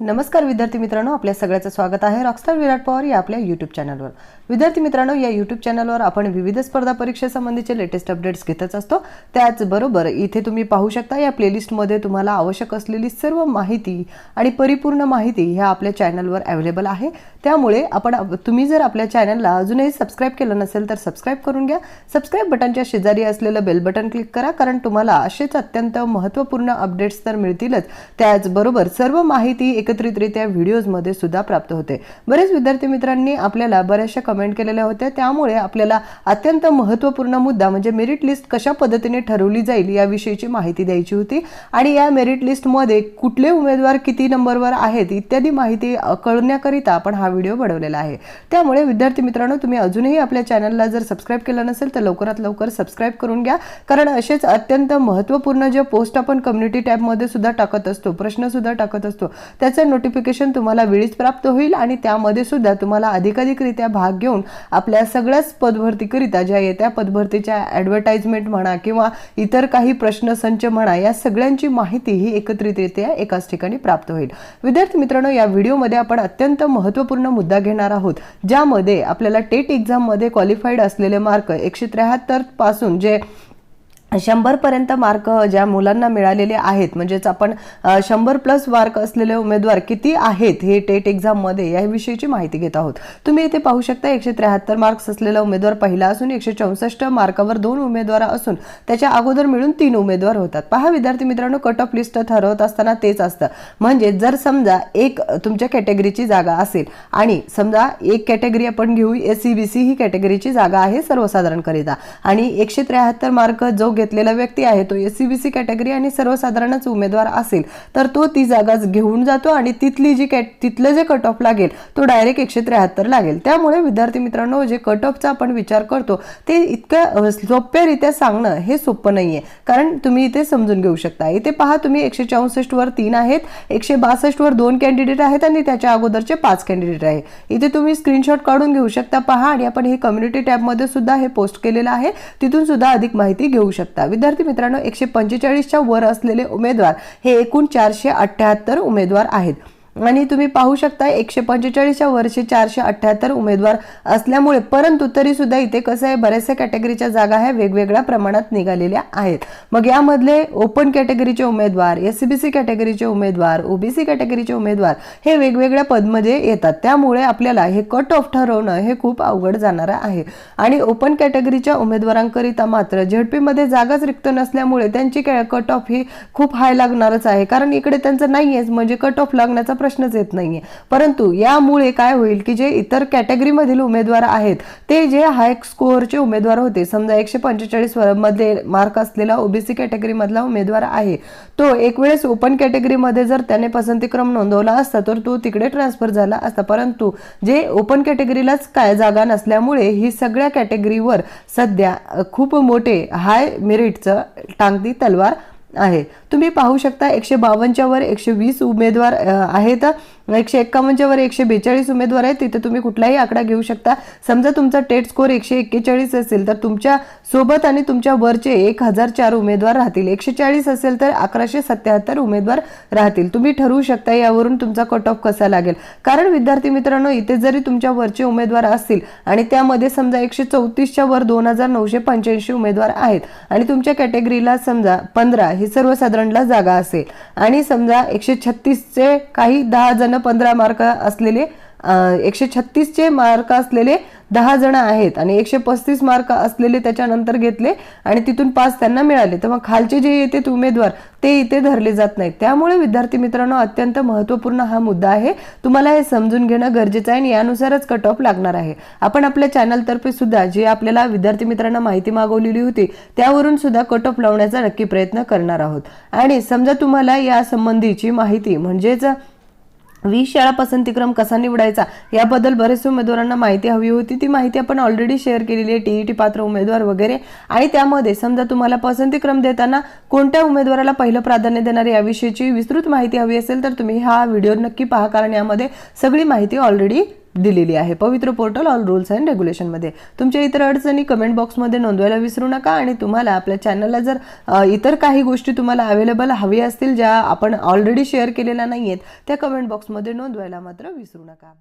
नमस्कार विद्यार्थी मित्रांनो आपल्या सगळ्याचं स्वागत आहे रॉकस्टार विराट पवार या आपल्या यूट्यूब चॅनलवर विद्यार्थी मित्रांनो या यूट्यूब चॅनलवर आपण विविध स्पर्धा परीक्षेसंबंधीचे लेटेस्ट अपडेट्स घेतच असतो. त्याचबरोबर इथे तुम्ही पाहू शकता या प्लेलिस्टमध्ये तुम्हाला आवश्यक असलेली सर्व माहिती आणि परिपूर्ण माहिती ह्या आपल्या चॅनलवर अवेलेबल आहे. त्यामुळे आपण तुम्ही जर आपल्या चॅनलला अजूनही सबस्क्राईब केलं नसेल तर सबस्क्राईब करून घ्या. सबस्क्राईब बटनच्या शेजारी असलेलं बेल बटन क्लिक करा कारण तुम्हाला असेच अत्यंत महत्त्वपूर्ण अपडेट्स तर मिळतीलच. त्याचबरोबर सर्व माहिती एक एकत्रितरित्या व्हिडिओजमध्ये सुद्धा प्राप्त होते. बरेच विद्यार्थी मित्रांनी आपल्याला बऱ्याचशा कमेंट केलेल्या होत्या. त्यामुळे आपल्याला अत्यंत महत्त्वपूर्ण मुद्दा म्हणजे मेरिट लिस्ट कशा पद्धतीने ठरवली जाईल याविषयीची माहिती द्यायची होती. आणि या मेरिट लिस्टमध्ये कुठले उमेदवार किती नंबरवर आहेत इत्यादी माहिती कळण्याकरिता आपण हा व्हिडिओ बनवलेला आहे. त्यामुळे विद्यार्थी मित्रांनो तुम्ही अजूनही आपल्या चॅनलला जर सबस्क्राईब केलं नसेल तर लवकरात लवकर सबस्क्राईब करून घ्या. कारण असेच अत्यंत महत्त्वपूर्ण जे पोस्ट आपण कम्युनिटी टॅबमध्ये सुद्धा टाकत असतो प्रश्न सुद्धा टाकत असतो त्याचं नोटिफिकेशन तुम्हाला वेळीच प्राप्त होईल आणि त्यामध्ये सुद्धा तुम्हाला अधिकाधिकरित्या भाग घेऊन आपल्या सगळ्याच पदभरतीकरिता ज्या येत्या पदभरतीच्या ॲडव्हर्टाइजमेंट म्हणा किंवा इतर काही प्रश्नसंच म्हणा या सगळ्यांची माहिती ही एकत्रितरित्या एकाच ठिकाणी प्राप्त होईल. विद्यार्थी मित्रांनो या व्हिडिओमध्ये आपण अत्यंत महत्त्वपूर्ण मुद्दा घेणार आहोत ज्यामध्ये आपल्याला टेट एक्झाममध्ये क्वालिफाईड असलेले मार्क एकशे त्र्याहत्तरपासून जे शंभरपर्यंत मार्क ज्या मुलांना मिळालेले आहेत म्हणजेच आपण शंभर प्लस मार्क असलेले उमेदवार किती आहेत हे टेट एक्झाममध्ये याविषयीची माहिती घेत आहोत. तुम्ही इथे पाहू शकता एकशे त्र्याहत्तर मार्क्स असलेला उमेदवार पहिला असून एकशे चौसष्ट मार्कावर दोन उमेदवार असून त्याच्या अगोदर मिळून तीन उमेदवार होतात. पहा विद्यार्थी मित्रांनो कट ऑफ लिस्ट ठरवत असताना तेच असतं. म्हणजे जर समजा एक तुमच्या कॅटेगरीची जागा असेल आणि समजा एक कॅटेगरी आपण घेऊ एस सी बी सी ही कॅटेगरीची जागा आहे सर्वसाधारणकरिता. आणि एकशे त्र्याहत्तर मार्क जो घेतलेला व्यक्ती आहे तो S C B C category आणि सर्वसाधारणच उमेदवार असेल तर तो ती जागा घेऊन जातो आणि तिथली जी कॅट तिथलं जे कट ऑफ लागेल तो डायरेक्ट एकशे त्र्याहत्तर लागेल. त्यामुळे विद्यार्थी मित्रांनो जे कट ऑफचा आपण विचार करतो ते इतकं सोप्यारित्या सांगणं हे सोपं नाही आहे कारण तुम्ही इथे समजून घेऊ शकता. इथे पहा तुम्ही एकशे चौसष्ट वर तीन आहेत एकशे बासष्ट वर दोन कॅन्डिडेट आहेत आणि त्याच्या अगोदरचे पाच कॅन्डिडेट आहे. इथे तुम्ही स्क्रीनशॉट काढून घेऊ शकता पहा आणि आपण हे कम्युनिटी टॅबमध्ये सुद्धा हे पोस्ट केलेलं आहे. तिथून सुद्धा अधिक माहिती घेऊ शकता. विद्यार्थी मित्रांनो एकशे पंचेचाळीसच्या वर असलेले उमेदवार हे एकूण चारशे अठ्ठ्याहत्तर उमेदवार आहेत. आणि तुम्ही पाहू शकता एकशे पंचेचाळीसच्या वर्षी चारशे अठ्ठ्याहत्तर उमेदवार असल्यामुळे परंतु तरी सुद्धा इथे कसं आहे बऱ्याचशा कॅटेगरीच्या जागा ह्या वेगवेगळ्या प्रमाणात निघालेल्या आहेत. मग यामधले ओपन कॅटेगरीचे उमेदवार एस सी बी सी कॅटेगरीचे उमेदवार ओबीसी कॅटेगरीचे उमेदवार हे वेगवेगळ्या पदमध्ये येतात. त्यामुळे आपल्याला हे कट ऑफ ठरवणं हे खूप अवघड जाणार आहे. आणि ओपन कॅटेगरीच्या उमेदवारांकरिता मात्र झेडपीमध्ये जागाच रिक्त नसल्यामुळे त्यांची कट ऑफ ही खूप हाय लागणारच आहे. कारण इकडे त्यांचं नाहीयेच म्हणजे कट ऑफ लागण्याचा प्रश्नच येत नाहीये. परंतु यामुळे काय होईल की जे इतर कॅटेगरीमधील उमेदवार आहेत ते जे हाय स्कोअरचे उमेदवार होते समजा एकशे पंचेचाळीसमध्ये मार्क असलेला ओबीसी कॅटेगरीमधला उमेदवार आहे तो एक वेळेस ओपन कॅटेगरीमध्ये जर त्याने पसंतीक्रम नोंदवला असता तर तो तिकडे ट्रान्सफर झाला असता. परंतु जे ओपन कॅटेगरीलाच काय जागा नसल्यामुळे ही सगळ्या कॅटेगरीवर सध्या खूप मोठे हाय मेरिटचं टांगती तलवार आहे. तुम्ही पाहू शकता एकशे बावनच्या वर एकशे वीस उमेदवार आहेत. एकशे एक्कावनच्या वर एकशे बेचाळीस उमेदवार आहेत. तिथे तुम्ही कुठलाही आकडा घेऊ शकता. समजा तुमचा टेट स्कोर एकशे एक्केचाळीस असेल तर तुमच्यासोबत आणि तुमच्या वरचे एक हजार चार उमेदवार राहतील. एकशे चाळीस असेल तर अकराशे सत्याहत्तर उमेदवार राहतील. तुम्ही ठरवू शकता यावरून तुमचा कट ऑफ कसा लागेल. कारण विद्यार्थी मित्रांनो इथे जरी तुमच्या वरचे उमेदवार असतील आणि त्यामध्ये समजा एकशे चौतीसच्या वर दोन हजार नऊशे पंच्याऐंशी उमेदवार आहेत आणि तुमच्या कॅटेगरीला समजा पंधरा ही सर्वसाधारणला जागा असेल. आणि समजा एकशे छत्तीसचे काही दहा जण पंधरा मार्क असलेले एकशे छत्तीसचे मार्क असलेले दहा जण आहेत आणि एकशे पस्तीस मार्क असलेले त्याच्यानंतर घेतले आणि तिथून पाच त्यांना मिळाले. तर मग खालचे जे येते उमेदवार ते इथे धरले जात नाहीत. त्यामुळे विद्यार्थी मित्रांनो अत्यंत महत्त्वपूर्ण हा मुद्दा आहे. तुम्हाला हे समजून घेणं गरजेचं आहे आणि यानुसारच कट ऑफ लागणार आहे. आपण आपल्या चॅनलतर्फे सुद्धा जे आपल्याला विद्यार्थी मित्रांना माहिती मागवलेली होती त्यावरून सुद्धा कट ऑफ लावण्याचा नक्की प्रयत्न करणार आहोत. आणि समजा तुम्हाला या संबंधीची माहिती म्हणजेच वीस शाळा पसंतीक्रम कसा निवडायचा याबद्दल बरेचसे उमेदवारांना माहिती हवी होती. ती माहिती आपण ऑलरेडी शेअर केलेली आहे. टीईटी पात्र उमेदवार वगैरे. आणि त्यामध्ये समजा तुम्हाला पसंतीक्रम देताना कोणत्या उमेदवाराला पहिलं प्राधान्य देणार याविषयीची विस्तृत माहिती हवी असेल तर तुम्ही हा व्हिडिओ नक्की पहा कारण यामध्ये सगळी माहिती ऑलरेडी दिलेली आहे. Pavitra portal all rules and रेग्युलेशनमध्ये. तुमच्या इतर अडचणी कमेंट बॉक्समध्ये नोंदवायला विसरू नका आणि तुम्हाला आपल्या चॅनलला जर इतर काही गोष्टी तुम्हाला अवेलेबल हवी असतील ज्या आपण ऑलरेडी शेअर केलेल्या नाही आहेत त्या कमेंट बॉक्समध्ये नोंदवायला मात्र विसरू नका.